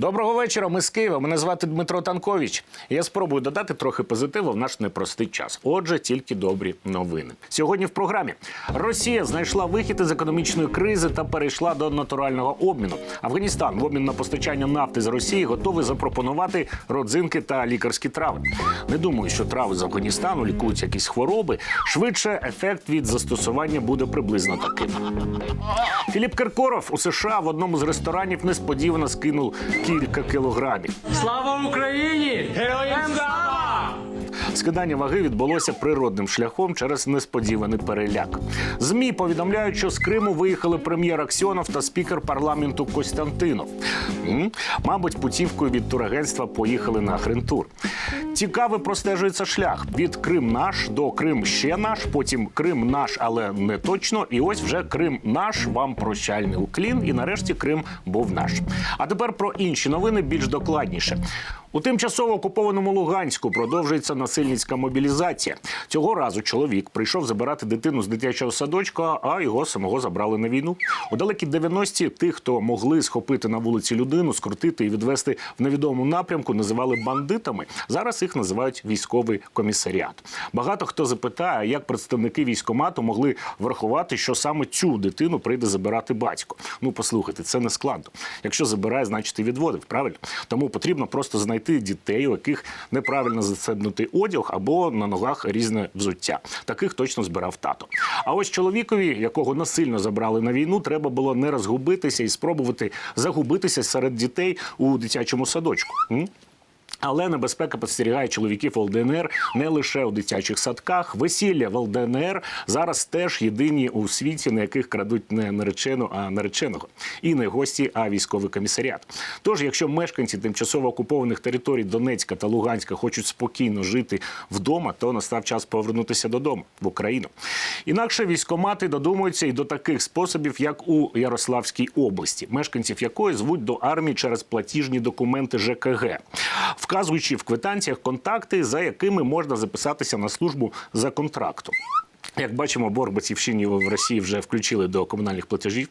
Доброго вечора. Ми з Києва. Мене звати Дмитро Танкович. Я спробую додати трохи позитиву в наш непростий час. Отже, тільки добрі новини. Сьогодні в програмі Росія знайшла вихід із економічної кризи та перейшла до натурального обміну. Афганістан в обмін на постачання нафти з Росії готовий запропонувати родзинки та лікарські трави. Не думаю, що трави з Афганістану лікують якісь хвороби. Швидше ефект від застосування буде приблизно таким. Філіп Киркоров у США в одному з ресторанів несподівано скинув кілька кілограмів. Слава Україні! Героям! Скидання ваги відбулося природним шляхом через несподіваний переляк. Змі повідомляють, що з Криму виїхали прем'єр Аксьонов та спікер парламенту Костянтинов. М? Мабуть, путівкою від турагентства поїхали на хрентур. Цікавий простежується шлях від Крим наш до Крим ще наш, потім Крим наш, але не точно. І ось вже Крим наш, вам прощальний уклін. І нарешті Крим був наш. А тепер про інші новини більш докладніше. У тимчасово окупованому Луганську продовжується насильницька мобілізація. Цього разу чоловік прийшов забирати дитину з дитячого садочка, а його самого забрали на війну. У далекі 90-ті тих, хто могли схопити на вулиці людину, скрутити і відвести в невідомому напрямку, називали бандитами. Зараз їх називають військовий комісаріат. Багато хто запитає, як представники військомату могли врахувати, що саме цю дитину прийде забирати батько. Ну послухайте, це не складно. Якщо забирає, значить і відводив. Правильно? Тому потрібно просто знайти дітей, у яких неправильно зацепнутий одяг або на ногах різне взуття. Таких точно збирав тато. А ось чоловікові, якого насильно забрали на війну, треба було не розгубитися і спробувати загубитися серед дітей у дитячому садочку. Але небезпека підстерігає чоловіків в ЛДНР не лише у дитячих садках. Весілля в ЛДНР зараз теж єдині у світі, на яких крадуть не наречену, а нареченого. І не гості, а військовий комісаріат. Тож, якщо мешканці тимчасово окупованих територій Донецька та Луганська хочуть спокійно жити вдома, то настав час повернутися додому в Україну. Інакше військомати додумуються і до таких способів, як у Ярославській області, мешканців якої звуть до армії через платіжні документи ЖКГ вказуючи в квитанціях контакти, за якими можна записатися на службу за контрактом. Як бачимо, борг батьківщині в Росії вже включили до комунальних платежів.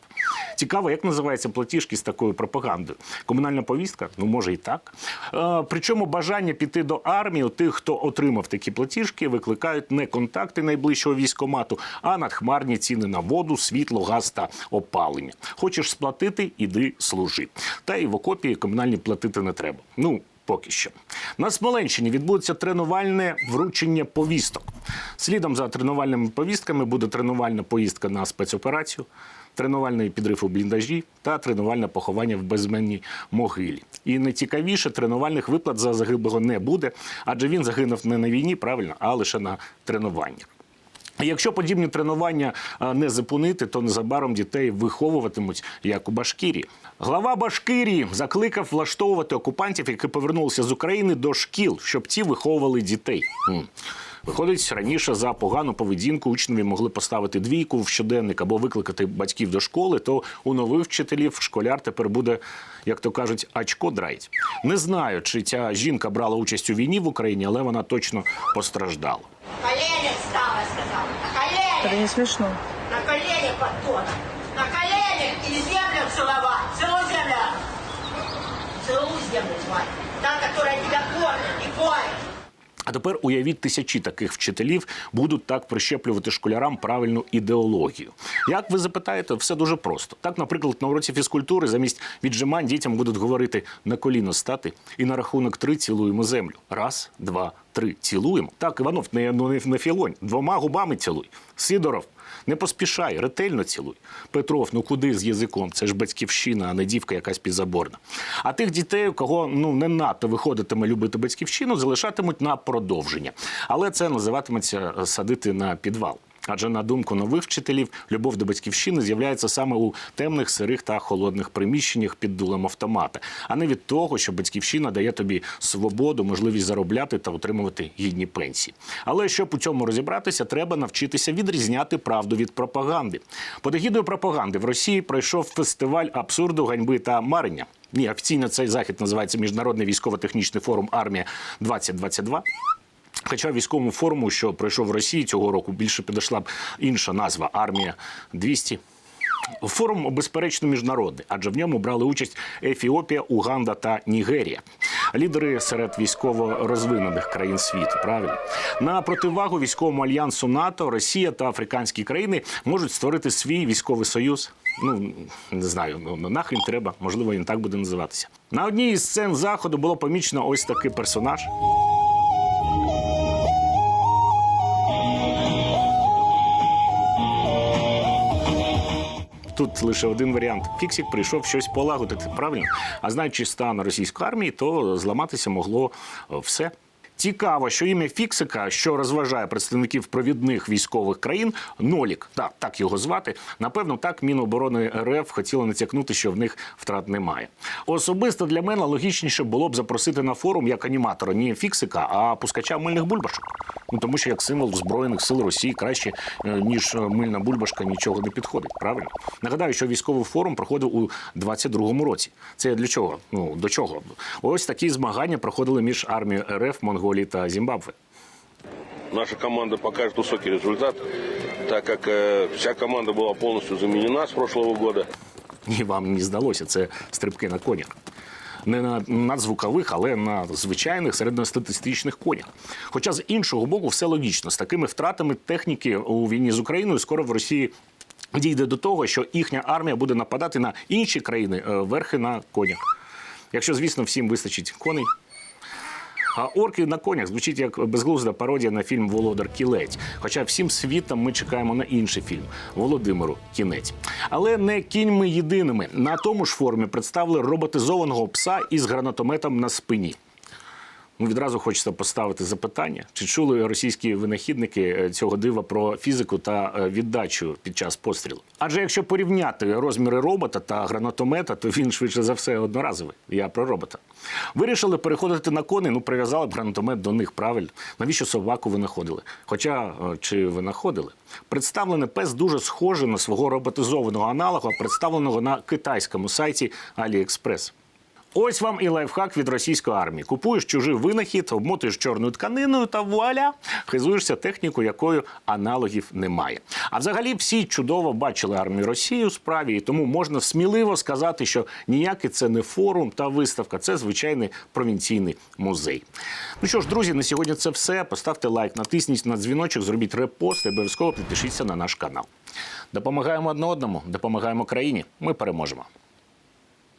Цікаво, як називаються платіжки з такою пропагандою. Комунальна повістка? Ну може і так. Е, причому бажання піти до армії у тих, хто отримав такі платіжки, викликають не контакти найближчого військомату, а надхмарні ціни на воду, світло, газ та опалення. Хочеш сплатити, іди служи. Та і в окопі комунальні платити не треба. Ну поки що. На Смоленщині відбудеться тренувальне вручення повісток. Слідом за тренувальними повістками буде тренувальна поїздка на спецоперацію, тренувальний підрив у бліндажі та тренувальне поховання в безменній могилі. І найцікавіше, тренувальних виплат за загиблого не буде, адже він загинув не на війні, правильно, а лише на тренуваннях. Якщо подібні тренування не зупинити, то незабаром дітей виховуватимуть як у Башкірії. Глава Башкирії закликав влаштовувати окупантів, які повернулися з України до шкіл, щоб ті виховували дітей. Виходить, раніше за погану поведінку учневі могли поставити двійку в щоденник або викликати батьків до школи. То у нових вчителів школяр тепер буде, як то кажуть, очко драїть. Не знаю, чи ця жінка брала участь у війні в Україні, але вона точно постраждала. колени встала, сказал. На колени, Это не смешно. на колени, подтона. На колени и землю целовать. Целуй землю. Целуй землю, тварь. Та, которая тебя кормит и поет. А тепер уявіть, тисячі таких вчителів будуть так прищеплювати школярам правильну ідеологію. Як ви запитаєте, все дуже просто. Так, наприклад, на уроці фізкультури замість віджимань дітям будуть говорити на коліно стати і на рахунок три цілуємо землю. Раз, два, три. Цілуємо. Так, Іванов, не, ну, не, філонь. Двома губами цілуй. Сидоров, не поспішай, ретельно цілуй. Петров, ну куди з язиком? Це ж батьківщина, а не дівка якась підзаборна. А тих дітей, кого ну не надто виходитиме любити батьківщину, залишатимуть на продовження. Але це називатиметься садити на підвал. Адже на думку нових вчителів, любов до батьківщини з'являється саме у темних, сирих та холодних приміщеннях під дулем автомата, а не від того, що батьківщина дає тобі свободу, можливість заробляти та отримувати гідні пенсії. Але щоб у цьому розібратися, треба навчитися відрізняти правду від пропаганди. Под егідою пропаганди в Росії пройшов фестиваль абсурду, ганьби та марення. Ні, офіційно цей захід називається Міжнародний військово-технічний форум Армія 2022 Хоча військовому форуму, що пройшов в Росії цього року, більше підійшла б інша назва армія 200 Форум безперечно міжнародний, адже в ньому брали участь Ефіопія, Уганда та Нігерія. Лідери серед військово розвинених країн світу. Правильно на противагу військовому альянсу НАТО, Росія та африканські країни можуть створити свій військовий союз. Ну не знаю, ну нахрін треба, можливо, він так буде називатися. На одній із сцен заходу було помічено ось такий персонаж. Тут лише один варіант. Фіксік прийшов щось полагодити, правильно? А знаючи стан російської армії, то зламатися могло е, все. Цікаво, що ім'я Фіксика, що розважає представників провідних військових країн, Нолік, так, так його звати. Напевно, так Міноборони РФ хотіло натякнути, що в них втрат немає. Особисто для мене логічніше було б запросити на форум як аніматора не Фіксика, а пускача мильних бульбашок. Ну тому що як символ збройних сил Росії краще е, ніж е, мильна бульбашка нічого не підходить. Правильно нагадаю, що військовий форум проходив у 22-му році. Це для чого? Ну до чого? Ось такі змагання проходили між армією РФ, Монголії та Зімбабве. Наша команда покажет высокий результат, так как э, вся команда была полностью заменена с прошлого года. І вам не здалося, це стрибки на конях. Не на надзвукових, але на звичайних середньостатистичних конях. Хоча з іншого боку, все логічно. З такими втратами техніки у війні з Україною скоро в Росії дійде до того, що їхня армія буде нападати на інші країни е, верхи на конях. Якщо, звісно, всім вистачить коней. А орки на конях звучить як безглузда пародія на фільм Володар Кілець. Хоча всім світом ми чекаємо на інший фільм Володимиру Кінець. Але не кіньми єдиними. На тому ж форумі представили роботизованого пса із гранатометом на спині. Ну, відразу хочеться поставити запитання: чи чули російські винахідники е, цього дива про фізику та е, віддачу під час пострілу? Адже якщо порівняти розміри робота та гранатомета, то він швидше за все одноразовий. Я про робота. Вирішили переходити на коней, ну прив'язали б гранатомет до них. Правильно, навіщо собаку винаходили? Хоча е, чи винаходили? Представлений пес дуже схожий на свого роботизованого аналога, представленого на китайському сайті AliExpress. Ось вам і лайфхак від російської армії. Купуєш чужий винахід, обмотуєш чорною тканиною та вуаля, хизуєшся технікою, якою аналогів немає. А взагалі всі чудово бачили армію Росії у справі, і тому можна сміливо сказати, що ніякий це не форум та виставка, це звичайний провінційний музей. Ну що ж, друзі, на сьогодні це все. Поставте лайк, натисніть на дзвіночок, зробіть репост і обов'язково підпишіться на наш канал. Допомагаємо одне одному, допомагаємо країні. Ми переможемо.